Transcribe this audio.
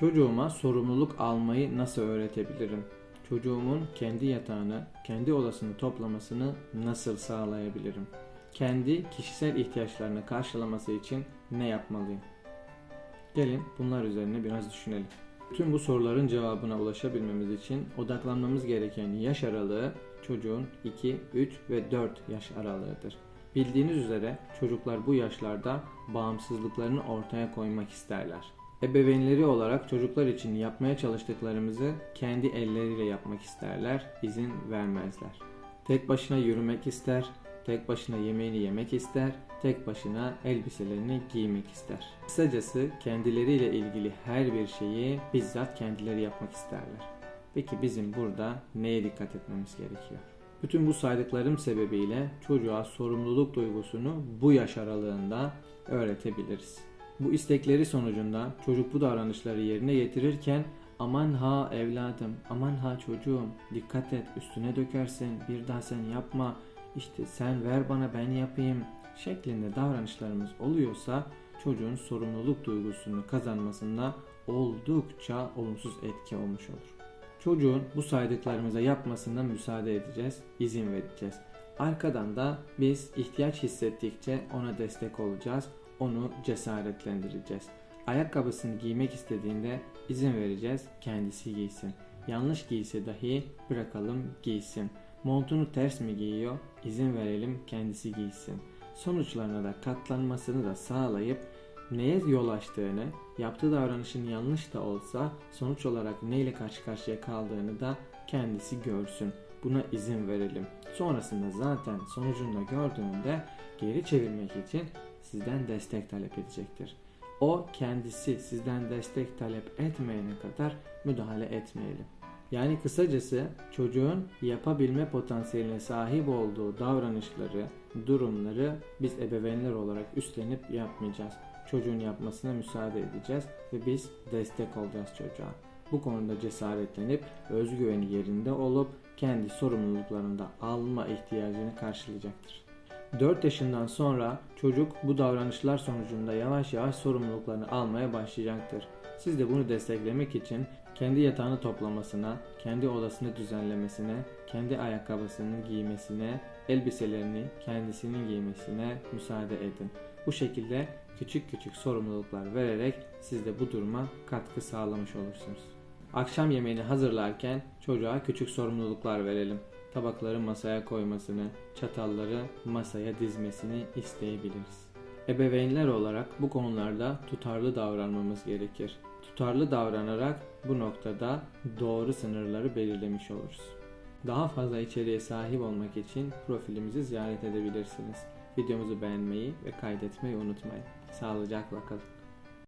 Çocuğuma sorumluluk almayı nasıl öğretebilirim? Çocuğumun kendi yatağını, kendi odasını toplamasını nasıl sağlayabilirim? Kendi kişisel ihtiyaçlarını karşılaması için ne yapmalıyım? Gelin bunlar üzerine biraz düşünelim. Tüm bu soruların cevabına ulaşabilmemiz için odaklanmamız gereken yaş aralığı çocuğun 2, 3 ve 4 yaş aralığıdır. Bildiğiniz üzere çocuklar bu yaşlarda bağımsızlıklarını ortaya koymak isterler. Ebeveynleri olarak çocuklar için yapmaya çalıştıklarımızı kendi elleriyle yapmak isterler, izin vermezler. Tek başına yürümek ister, tek başına yemeğini yemek ister, tek başına elbiselerini giymek ister. Kısacası kendileriyle ilgili her bir şeyi bizzat kendileri yapmak isterler. Peki bizim burada neye dikkat etmemiz gerekiyor? Bütün bu saydıklarım sebebiyle çocuğa sorumluluk duygusunu bu yaş aralığında öğretebiliriz. Bu istekleri sonucunda çocuk bu davranışları yerine getirirken aman ha evladım, aman ha çocuğum dikkat et üstüne dökersin bir daha sen yapma işte sen ver bana ben yapayım şeklinde davranışlarımız oluyorsa çocuğun sorumluluk duygusunu kazanmasında oldukça olumsuz etki olmuş olur. Çocuğun bu saydıklarımıza yapmasına müsaade edeceğiz, izin vereceğiz. Arkadan da biz ihtiyaç hissettikçe ona destek olacağız, onu cesaretlendireceğiz. Ayakkabısını giymek istediğinde izin vereceğiz, kendisi giysin. Yanlış giyse dahi bırakalım giysin. Montunu ters mi giyiyor? İzin verelim kendisi giysin. Sonuçlarına da katlanmasını da sağlayıp neye yol açtığını, yaptığı davranışın yanlış da olsa sonuç olarak neyle karşı karşıya kaldığını da kendisi görsün. Buna izin verelim. Sonrasında zaten sonucunu da gördüğünde geri çevirmek için sizden destek talep edecektir. O kendisi sizden destek talep etmeyene kadar müdahale etmeyelim. Yani kısacası çocuğun yapabilme potansiyeline sahip olduğu davranışları, durumları biz ebeveynler olarak üstlenip yapmayacağız. Çocuğun yapmasına müsaade edeceğiz ve biz destek olacağız çocuğa. Bu konuda cesaretlenip özgüveni yerinde olup kendi sorumluluklarını da alma ihtiyacını karşılayacaktır. 4 yaşından sonra çocuk bu davranışlar sonucunda yavaş yavaş sorumluluklarını almaya başlayacaktır. Siz de bunu desteklemek için kendi yatağını toplamasına, kendi odasını düzenlemesine, kendi ayakkabısını giymesine, elbiselerini kendisinin giymesine müsaade edin. Bu şekilde küçük küçük sorumluluklar vererek siz de bu duruma katkı sağlamış olursunuz. Akşam yemeğini hazırlarken çocuğa küçük sorumluluklar verelim. Tabakları masaya koymasını, çatalları masaya dizmesini isteyebiliriz. Ebeveynler olarak bu konularda tutarlı davranmamız gerekir. Tutarlı davranarak bu noktada doğru sınırları belirlemiş oluruz. Daha fazla içeriğe sahip olmak için profilimizi ziyaret edebilirsiniz. Videomuzu beğenmeyi ve kaydetmeyi unutmayın. Sağlıcakla kalın.